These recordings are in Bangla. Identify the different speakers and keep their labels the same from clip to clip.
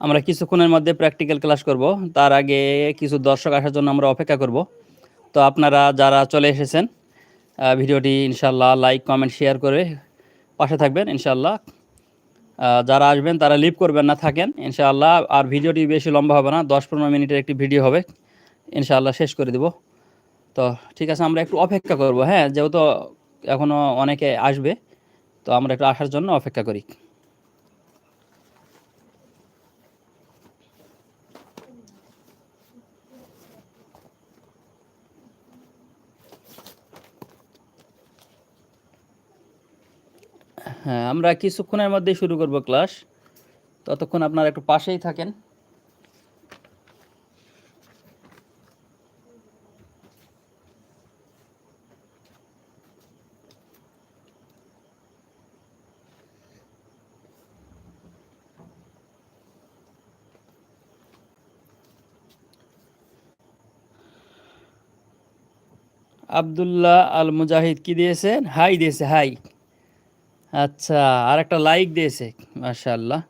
Speaker 1: আমরা কিছুক্ষণের মধ্যে প্র্যাকটিক্যাল ক্লাস করব। তার আগে কিছু দর্শক আসার জন্য আমরা অপেক্ষা করব। তো আপনারা যারা চলে এসেছেন ভিডিওটি ইনশাল্লাহ লাইক কমেন্ট শেয়ার করে পাশে থাকবেন ইনশাল্লাহ যারা আসবেন তারা লিভ করবেন না, থাকেন ইনশাআল্লাহ। আর ভিডিওটি বেশি লম্বা হবে না, দশ পনেরো মিনিটের একটি ভিডিও হবে, ইনশাআল্লাহ শেষ করে দিব। তো ঠিক আছে, আমরা একটু অপেক্ষা করব। হ্যাঁ যেহেতু এখনও অনেকে আসবে, তো আমরা একটু আসার জন্য অপেক্ষা করি। হ্যাঁ আমরা কিছুক্ষণের মধ্যেই শুরু করব ক্লাস। ততক্ষণ আপনারা একটু পাশেই থাকেন। আবদুল্লাহ আল মুজাহিদ কি দিয়েছেন? হাই দিয়েছে, হাই। আচ্ছা আর একটা লাইক দিয়েছে মাশাল্লাহ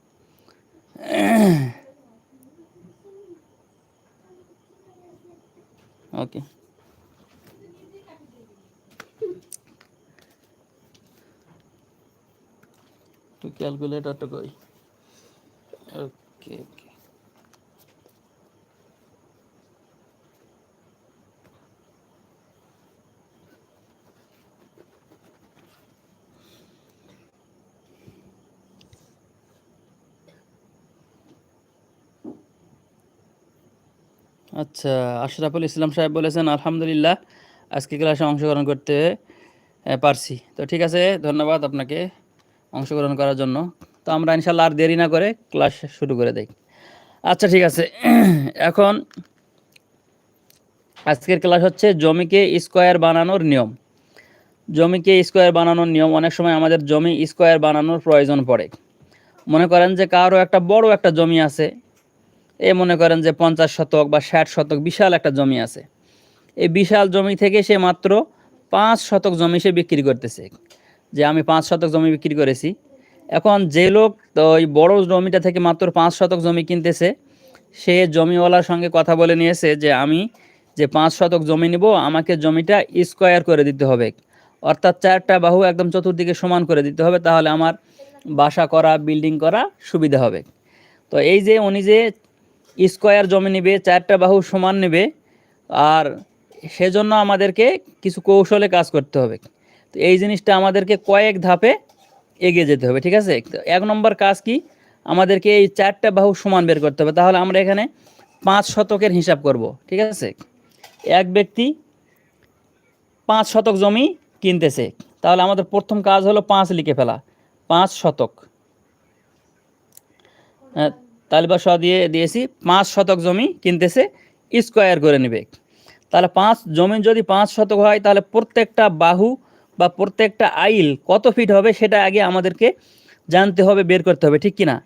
Speaker 1: ওকে তো ক্যালকুলেটরটা কই ওকে ওকে আচ্ছা আশরাফুল ইসলাম সাহেব বলেছেন, আলহামদুলিল্লাহ, আজকে ক্লাসে অংশগ্রহণ করতে পারছি। তো ঠিক আছে, ধন্যবাদ আপনাকে অংশগ্রহণ করার জন্য। তো আমরা ইনশাল্লাহ আর দেরি না করে ক্লাস শুরু করে দেই। আচ্ছা ঠিক আছে। এখন আজকের ক্লাস হচ্ছে জমিকে স্কোয়ার বানানোর নিয়ম। জমিকে স্কোয়ার বানানোর নিয়ম, অনেক সময় আমাদের জমি স্কোয়ার বানানোর প্রয়োজন পড়ে। মনে করেন যে কারও একটা বড় একটা জমি আছে এ মনে করেন যে পঞ্চাশ শতক বা ষাট শতক বিশাল একটা জমি আছে। এই বিশাল জমি থেকে সে মাত্র পাঁচ শতক জমি সে বিক্রি করতেছে। যে আমি পাঁচ শতক জমি বিক্রি করেছি। এখন যে লোক তো ওই বড় জমিটা থেকে মাত্র পাঁচ শতক জমি কিনতেছে, সে জমিওয়ালার সঙ্গে কথা বলে নিয়েছে যে আমি যে পাঁচ শতক জমি নিব, আমাকে জমিটা স্কোয়ার করে দিতে হবে। অর্থাৎ চারটা বাহু একদম চতুর্দিকে সমান করে দিতে হবে, তাহলে আমার বাসা করা, বিল্ডিং করা সুবিধা হবে। তো এই যে উনি যে স্কোয়ার জমি নেবে চারটা বাহু সমান নেবে আর সেজন্য আমাদেরকে কিছু কৌশলে কাজ করতে হবে। তো এই জিনিসটা আমাদেরকে কয়েক ধাপে এগিয়ে যেতে হবে ঠিক আছে? এক নম্বর কাজ কি? আমাদেরকে এই চারটা বাহু সমান বের করতে হবে। তাহলে আমরা এখানে পাঁচ শতকের হিসাব করব ঠিক আছে? এক ব্যক্তি পাঁচ শতক জমি কিনতেছে। তাহলে আমাদের প্রথম কাজ হলো পাঁচ লিখে ফেলা পাঁচ শতক। হ্যাঁ, তালিবা স দিয়ে দিয়েছি, পাঁচ শতক জমি কিনতেছে, স্কোয়ার করে নেবে। তাহলে পাঁচ জমি যদি পাঁচ শতক হয়, তাহলে প্রত্যেকটা বাহু বা প্রত্যেকটা আইল কত ফিট হবে সেটা আগে আমাদেরকে জানতে হবে, বের করতে হবে, ঠিক কি না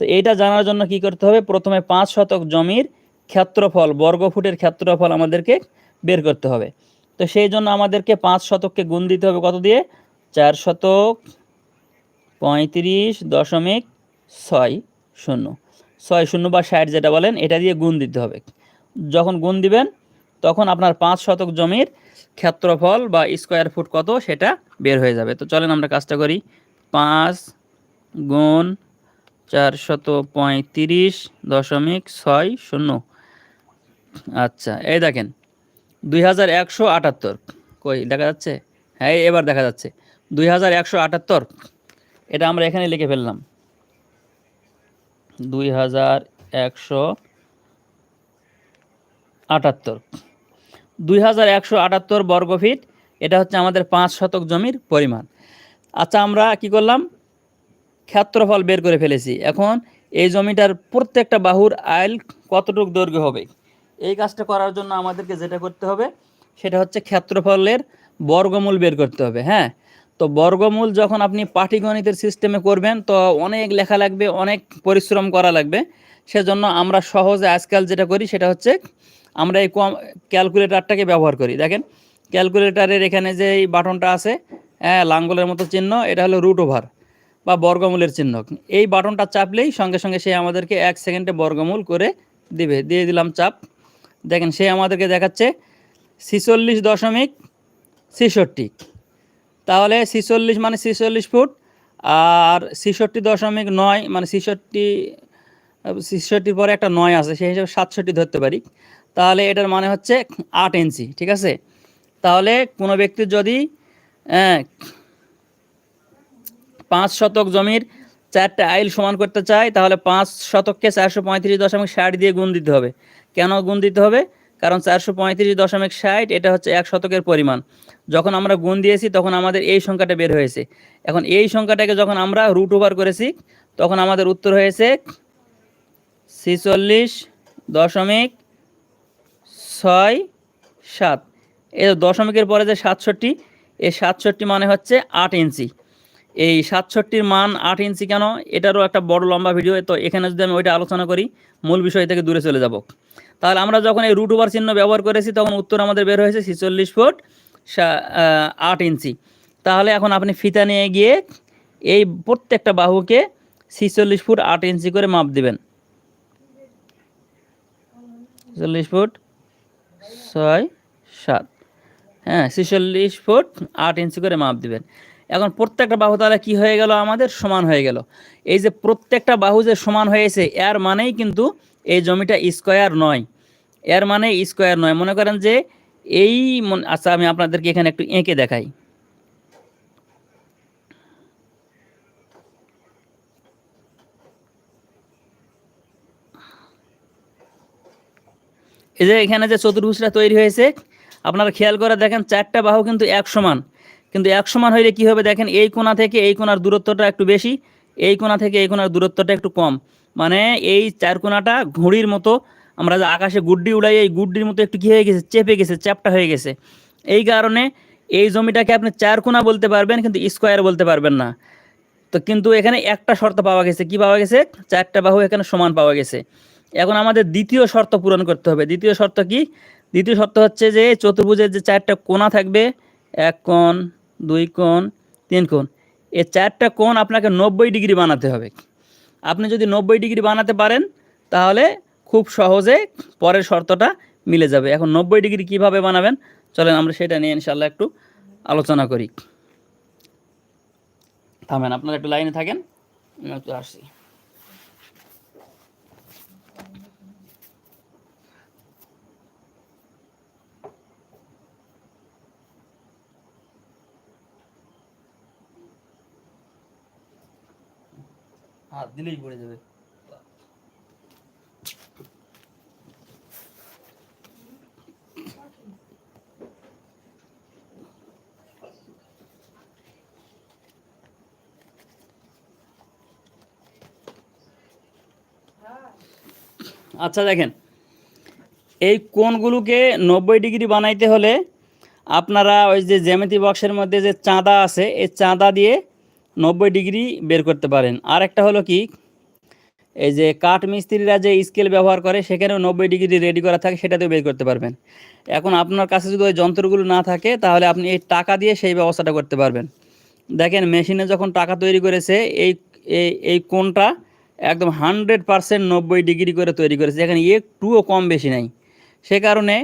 Speaker 1: তো এইটা জানার জন্য কি করতে হবে? প্রথমে পাঁচ শতক জমির ক্ষেত্রফল, বর্গফুটের ক্ষেত্রফল আমাদেরকে বের করতে হবে। তো সেই জন্য আমাদেরকে পাঁচ শতককে গুণ দিতে হবে কত দিয়ে? চার শতক পঁয়ত্রিশ দশমিক ছয় শূন্য। ছয় শূন্য বা ষাট যেটা বলেন, এটা দিয়ে গুণ দিতে হবে। যখন গুণ দিবেন, তখন আপনার পাঁচ শতক জমির ক্ষেত্রফল বা স্কোয়ার ফুট কত সেটা বের হয়ে যাবে। তো চলেন আমরা কাজটা করি। পাঁচ গুণ চার শত পঁয়ত্রিশ দশমিক ছয় শূন্য। আচ্ছা এই দেখেন, দুই হাজার একশো আটাত্তর। কই, দেখা যাচ্ছে? হ্যাঁ এবার দেখা যাচ্ছে। দুই হাজার একশো আটাত্তর, এটা আমরা এখানে লিখে ফেললাম। দুই হাজার একশো আটাত্তর। দুই হাজার একশো আটাত্তর বর্গফিট, এটা হচ্ছে আমাদের পাঁচ শতক জমির পরিমাণ। আচ্ছা আমরা কি করলাম? ক্ষেত্রফল বের করে ফেলেছি। এখন এই জমিটার প্রত্যেকটা বাহুর আইল কতটুক দৈর্ঘ্য হবে? এই কাজটা করার জন্য আমাদেরকে যেটা করতে হবে, সেটা হচ্ছে ক্ষেত্রফলের বর্গমূল বের করতে হবে হ্যাঁ? তো বর্গমূল যখন আপনি পাটিগণিতের সিস্টেমে করবেন, তো অনেক লেখা লাগবে, অনেক পরিশ্রম করা লাগবে। সেজন্য আমরা সহজে আজকাল যেটা করি, সেটা হচ্ছে আমরা এই কম, ক্যালকুলেটারটাকে ব্যবহার করি। দেখেন, ক্যালকুলেটারের এখানে যে এই বাটনটা আছে হ্যাঁ লাঙ্গলের মতো চিহ্ন, এটা হলো রুট ওভার বা বর্গমূলের চিহ্ন। এই বাটনটা চাপলেই সঙ্গে সঙ্গে সে আমাদেরকে এক সেকেন্ডে বর্গমূল করে দিবে। দিয়ে দিলাম চাপ। দেখেন, সে আমাদেরকে দেখাচ্ছে ছিচল্লিশ দশমিক ছেষট্টি। তাহলে ছিচল্লিশ মানে ছিচল্লিশ ফুট আর ছিষট্টি দশমিক নয় মানে ছিষট্টি ছিষট্টির পরে একটা নয় আছে সেই হিসাবে সাতষট্টি ধরতে পারি। তাহলে এটার মানে হচ্ছে আট ইঞ্চি ঠিক আছে? তাহলে কোনো ব্যক্তির যদি আহ, পাঁচ শতক জমির চারটে আইল সমান করতে চায় তাহলে পাঁচ শতককে চারশো পঁয়ত্রিশ দশমিক ষাট দিয়ে গুণ দিতে হবে। কেন গুণ দিতে হবে? কারণ চারশো পঁয়ত্রিশ দশমিক ষাট, এটা হচ্ছে এক শতকের পরিমাণ। যখন আমরা গুণ দিয়েছি, তখন আমাদের এই সংখ্যাটা বের হয়েছে। এখন এই সংখ্যাটাকে যখন আমরা রুট ওভার করেছি, তখন আমাদের উত্তর হয়েছে ছিচল্লিশ দশমিক ছয় সাত। এই দশমিকের পরে যে সাতষট্টি, এই সাতষট্টি মানে হচ্ছে আট ইঞ্চি। এই সাতষট্টির মান আট ইঞ্চি কেন? এটারও একটা বড় লম্বা ভিডিও তো এখানে যদি আমি ওইটা আলোচনা করি, মূল বিষয় থেকে দূরে চলে যাব। তাহলে আমরা যখন এই রুট ওভার চিহ্ন ব্যবহার করেছি, তখন উত্তর আমাদের বের হয়েছে ছিচল্লিশ ফুট আট ইঞ্চি তাহলে এখন আপনি ফিতা নিয়ে গিয়ে এই প্রত্যেকটা বাহুকে ছিচল্লিশ ফুট আট ইঞ্চি করে মাপ দিবেন। চল্লিশ ফুট ছয় সাত। হ্যাঁ ছেচল্লিশ ফুট আট ইঞ্চি করে মাপ দিবেন। এখন প্রত্যেকটা বাহু তাহলে কী হয়ে গেল? আমাদের সমান হয়ে গেল। এই যে প্রত্যেকটা বাহু যে সমান হয়েছে, এর মানেই কিন্তু এই জমিটা স্কোয়ার নয়। এর মানে স্কোয়ার নয়। মনে করেন যে এই আচ্ছা আমি আপনাদেরকে এখানে একটু এঁকে দেখাই। এই যে এখানে যে চতুর্ভুজটা তৈরি হয়েছে, আপনারা খেয়াল করে দেখেন, চারটা বাহু কিন্তু এক সমান। কিন্তু এক সমান হইলে কি হবে দেখেন, এই কোণা থেকে এই কোণার দূরত্বটা একটু বেশি, এই কোণা থেকে এই কোণার দূরত্বটা একটু কম। মানে এই চারকোনাটা ঘুড়ির মতো, আমরা যে আকাশে গুড্ডি উড়াই, এই গুড্ডির মতো একটু কী হয়ে গেছে, চেপে গেছে, চ্যাপটা হয়ে গেছে। এই কারণে এই জমিটাকে আপনি চার কোণা বলতে পারবেন, কিন্তু স্কোয়ার বলতে পারবেন না। তো কিন্তু এখানে একটা শর্ত পাওয়া গেছে, কি পাওয়া গেছে? চারটা বাহু এখানে সমান পাওয়া গেছে। এখন আমাদের দ্বিতীয় শর্ত পূরণ করতে হবে। দ্বিতীয় শর্ত কি? দ্বিতীয় শর্ত হচ্ছে যে চতুর্ভুজের যে চারটা কোণা থাকবে, এক কোণ, দুই কোণ, তিন কোণ এই চারটা কোণ আপনাকে নব্বই ডিগ্রি বানাতে হবে। আপনি যদি নব্বই ডিগ্রি বানাতে পারেন, তাহলে খুব সহজে পরের শর্তটা মিলে যাবে। এখন নব্বই ডিগ্রি কীভাবে বানাবেন? চলেন আমরা সেটা নিয়ে ইনশাল্লাহ একটু আলোচনা করি। থামেন, আপনারা একটু লাইনে থাকেন। আমি একটু আসছি। দিলেই পড়ে যাবে। আচ্ছা দেখেন। এই কোণগুলোকে নব্বই ডিগ্রি বানাইতে হলে আপনারা ওই যে জ্যামিতি বক্সের মধ্যে যে চাঁদা আছে, এই চাঁদা দিয়ে নব্বই ডিগ্রি বের করতে পারেন। আর একটা হলো কি, এই যে কাঠ মিস্ত্রিরা যে স্কেল ব্যবহার করে, সেখানেও নব্বই ডিগ্রি রেডি করা থাকে, সেটাতেও বের করতে পারবেন। এখন আপনার কাছে যদি ওই যন্ত্রগুলো না থাকে, তাহলে আপনি এই টাকা দিয়ে সেই ব্যবস্থাটা করতে পারবেন। দেখেন, মেশিনে যখন টাকা তৈরি করেছে, এই এই কোণটা একদম হান্ড্রেড পারসেন্ট নব্বই ডিগ্রি করে তৈরি করেছে। এখানে একটুও কম বেশি নাই। সে কারণে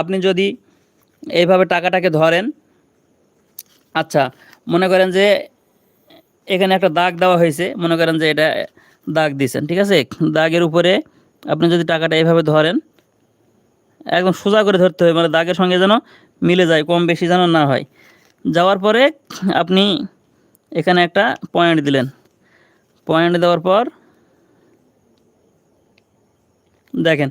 Speaker 1: আপনি যদি এইভাবে টাকাটাকে ধরেন আচ্ছা মনে করেন যে এখানে একটা দাগ দেওয়া হয়েছে। মনে করেন যে এটা দাগ দিয়েছেন, ঠিক আছে? দাগের উপরে আপনি যদি টাকাটা এইভাবে ধরেন, একদম সোজা করে ধরতে হবে মানে দাগের সঙ্গে যেন মিলে যায়, কম বেশি যেন না হয়। যাওয়ার পরে আপনি এখানে একটা পয়েন্ট দিলেন। পয়েন্ট দেওয়ার পর দেখেন,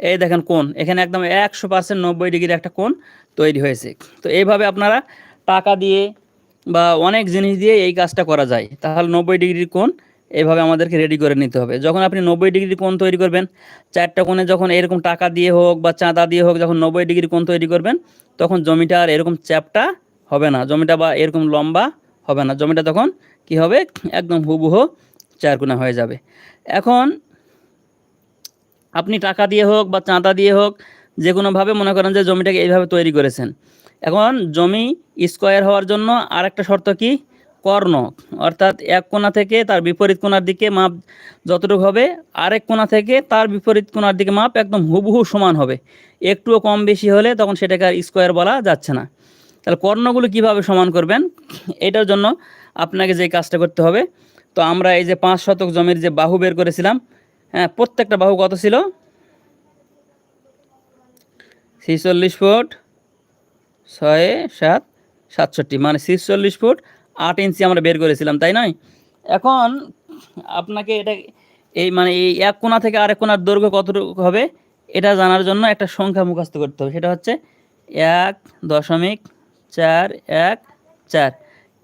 Speaker 1: এই দেখেন কোন এখানে একদম একশো পার্সেন্ট নব্বই ডিগ্রির একটা কোণ তৈরি হয়েছে। তো এইভাবে আপনারা টাকা দিয়ে বা অনেক জিনিস দিয়ে এই কাজটা করা যায়। তাহলে নব্বই ডিগ্রির কোণ এভাবে আমাদেরকে রেডি করে নিতে হবে। যখন আপনি নব্বই ডিগ্রি কোণ তৈরি করবেন, চারটা কোণে যখন এরকম টাকা দিয়ে হোক বা চাঁদা দিয়ে হোক যখন নব্বই ডিগ্রি কোণ তৈরি করবেন, তখন জমিটা আর এরকম চ্যাপটা হবে না। জমিটা বা এরকম লম্বা হবে না। জমিটা তখন কি হবে? একদম হুবহু চারকোনা হয়ে যাবে। এখন আপনি টাকা দিয়ে হোক বা চাঁদা দিয়ে হোক যে কোনোভাবে মনে করেন যে জমিটাকে এইভাবে তৈরি করেছেন। এখন জমি স্কোয়ার হওয়ার জন্য আরেকটা শর্ত কি? কর্ণ। অর্থাৎ এক কোণা থেকে তার বিপরীত কোণার দিকে মাপ যতটুকু হবে, আরেক কোণা থেকে তার বিপরীত কোণার দিকে মাপ একদম হুবহু সমান হবে। একটুও কম বেশি হলে তখন সেটাকে আর স্কোয়ার বলা যাচ্ছে না। তাহলে কর্ণগুলো কীভাবে সমান করবেন? এটার জন্য আপনাকে যে কাজটা করতে হবে, তো আমরা এই যে পাঁচ শতক জমির যে বাহু বের করেছিলাম হ্যাঁ প্রত্যেকটা বাহু কত ছিল? ছিচল্লিশ ফুট। ছয়, সাত, সাতষট্টি মানে ছিচল্লিশ ফুট আট ইঞ্চি আমরা বের করেছিলাম, তাই নয়? এখন আপনাকে এটা এই মানে এই এক কোণা থেকে আরেক কোণার দৈর্ঘ্য কতটুকু হবে, এটা জানার জন্য একটা সংখ্যা মুখস্থ করতে হবে। সেটা হচ্ছে এক দশমিক চার এক চার।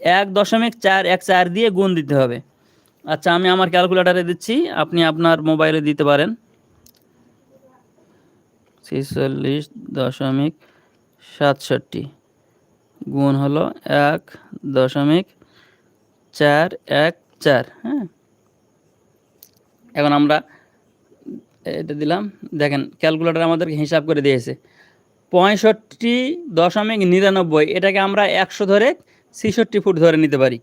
Speaker 1: এক দশমিক চার এক চার দিয়ে গুণ দিতে হবে। আচ্ছা আমি আমার ক্যালকুলেটারে দিচ্ছি, আপনি আপনার মোবাইলে দিতে পারেন। ছেচল্লিশ দশমিক সাতষট্টি। গুণ হলো এক দশমিক চার এক চার হ্যাঁ? এখন আমরা এটা দিলাম। দেখেন, ক্যালকুলেটার আমাদেরকে হিসাব করে দিয়েছে। পঁয়ষট্টি দশমিক নিরানব্বই, এটাকে আমরা একশো ধরে ছেষট্টি ফুট ধরে নিতে পারি।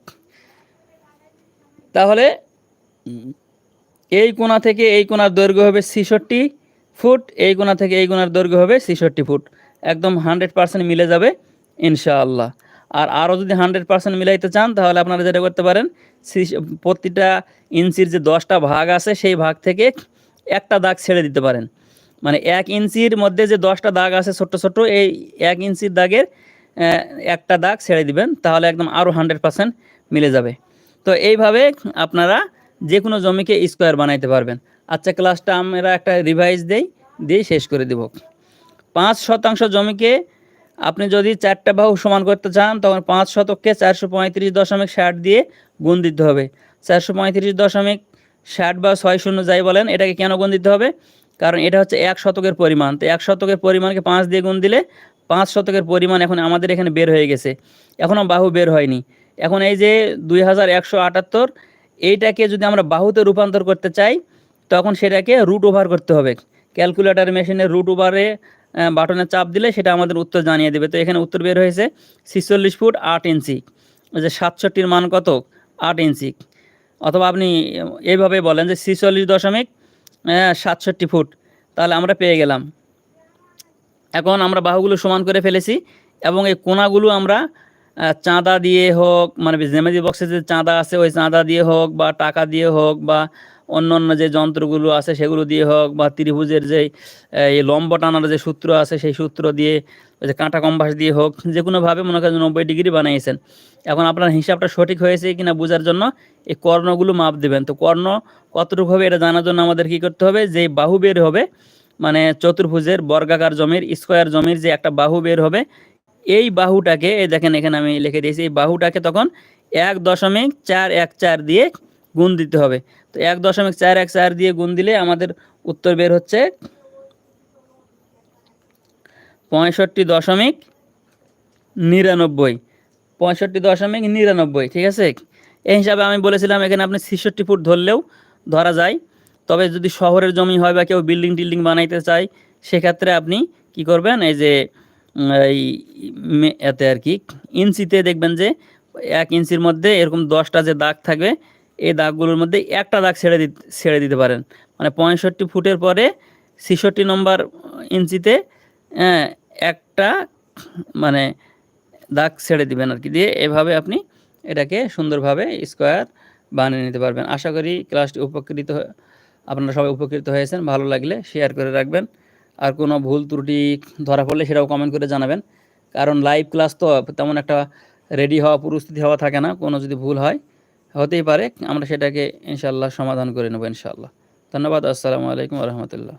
Speaker 1: তাহলে এই কোণা থেকে এই কোণার দৈর্ঘ্য হবে ছেষট্টি ফুট, এই কোণা থেকে এই কোণার দৈর্ঘ্য হবে ছেষট্টি ফুট। একদম হান্ড্রেড পার্সেন্ট মিলে যাবে, ইনশাআল্লাহ। আর আরও যদি হান্ড্রেড পার্সেন্ট মিলাইতে চান, তাহলে আপনারা যেটা করতে পারেন প্রতিটা ইঞ্চির যে দশটা ভাগ আছে, সেই ভাগ থেকে একটা দাগ ছেড়ে দিতে পারেন। মানে এক ইঞ্চির মধ্যে যে দশটা দাগ আছে, ছোট্ট ছোট্ট, এই এক ইঞ্চির দাগের একটা দাগ ছেড়ে দিবেন, তাহলে একদম আরও হান্ড্রেড পার্সেন্ট মিলে যাবে। তো এইভাবে আপনারা যে কোনো জমিকে স্কোয়ার বানাইতে পারবেন। আচ্ছা ক্লাসটা আমরা একটা রিভাইজ দেই দিয়েই শেষ করে দেব। পাঁচ শতাংশ জমিকে আপনি যদি চারটা বাহু সমান করতে চান, তখন পাঁচ শতককে চারশো পঁয়ত্রিশ দশমিক ষাট দিয়ে গুণ দিতে হবে। চারশো পঁয়ত্রিশ দশমিক ষাট বা ছয় শূন্য যাই বলেন, এটাকে কেন গুণ দিতে হবে? কারণ এটা হচ্ছে এক শতকের পরিমাণ। তো এক শতকের পরিমাণকে পাঁচ দিয়ে গুণ দিলে পাঁচ শতকের পরিমাণ এখন আমাদের এখানে বের হয়ে গেছে। এখনও বাহু বের হয়নি। এখন এই যে দুই হাজার একশো আটাত্তর, এইটাকে যদি আমরা বাহুতে রূপান্তর করতে চাই, তখন সেটাকে রুট ওভার করতে হবে। ক্যালকুলেটার মেশিনের রুট ওভারে বাটনে চাপ দিলে সেটা আমাদের উত্তর জানিয়ে দেবে। তো এখানে উত্তর বের হয়েছে ছিচল্লিশ ফুট আট ইঞ্চি। যে সাতষট্টির মান কত? আট ইঞ্চি। অথবা আপনি এইভাবে বলেন যে ছিচল্লিশ দশমিক সাতষট্টি ফুট। তাহলে আমরা পেয়ে গেলাম। এখন আমরা বাহুগুলো সমান করে ফেলেছি এবং এই কোনাগুলো আমরা চাঁদা দিয়ে হোক মানে জেমেজি বক্সে যে চাঁদা আছে, ওই চাঁদা দিয়ে হোক বা টাকা দিয়ে হোক বা অন্য অন্য যে যন্ত্রগুলো আছে, সেগুলো দিয়ে হোক বা ত্রিভুজের যে, এই লম্ব টানার যে সূত্র আছে, সেই সূত্র দিয়ে যে কাঁটা কম্পাস দিয়ে হোক যে কোনোভাবে মনে করেন নব্বই ডিগ্রি বানিয়েছেন। এখন আপনার হিসাবটা সঠিক হয়েছে কিনা বোঝার জন্য এই কর্ণগুলো মাপ দেবেন। তো কর্ণ কতটুকু হবে এটা জানার জন্য আমাদের কি করতে হবে? যে বাহু বের হবে মানে চতুর্ভুজের বর্গাকার জমির, স্কোয়ার জমির যে একটা বাহু বের হবে, এই বাহুটাকে, এই দেখেন এখানে আমি লিখে দিয়েছি, এই বাহুটাকে তখন এক দশমিক চার এক চার দিয়ে গুণ দিতে হবে। তো এক দশমিক চার এক চার দিয়ে গুণ দিলে আমাদের উত্তর বের হচ্ছে পঁয়ষট্টি দশমিক নিরানব্বই, পঁয়ষট্টি দশমিক নিরানব্বই, ঠিক আছে? এই হিসাবে আমি বলেছিলাম এখানে আপনি ছেষট্টি ফুট ধরলেও ধরা যায়। তবে যদি শহরের জমি হয় বা কেউ বিল্ডিং টিল্ডিং বানাইতে চায়, সেক্ষেত্রে আপনি কি করবেন? এই যে এই এতে আর কি, ইঞ্চিতে দেখবেন যে এক ইঞ্চির মধ্যে এরকম দশটা যে দাগ থাকবে এই দাগগুলোর মধ্যে একটা দাগ ছেড়ে দিতে ছেড়ে দিতে পারেন। মানে পঁয়ষট্টি ফুটের পরে ছেষট্টি নম্বর ইঞ্চিতে আহ, একটা মানে দাগ ছেড়ে দিবেন আর কি। দিয়ে এভাবে আপনি এটাকে সুন্দরভাবে স্কোয়ার বানিয়ে নিতে পারবেন। আশা করি ক্লাসটি উপকৃত আপনারা সবাই উপকৃত হয়েছেন। ভালো লাগলে শেয়ার করে রাখবেন। আর কোনো ভুল ত্রুটি ধরা পড়লে সেটাও কমেন্ট করে জানাবেন। কারণ লাইভ ক্লাস তো তেমন একটা রেডি হওয়া প্রস্তুতি হওয়া থাকে না। কোনো যদি ভুল হয় হতেই পারে আমরা সেটাকে ইনশাল্লাহ সমাধান করে নেব ইনশাল্লাহ ধন্যবাদ আসসালামু আলাইকুম রহমতুল্লাহ।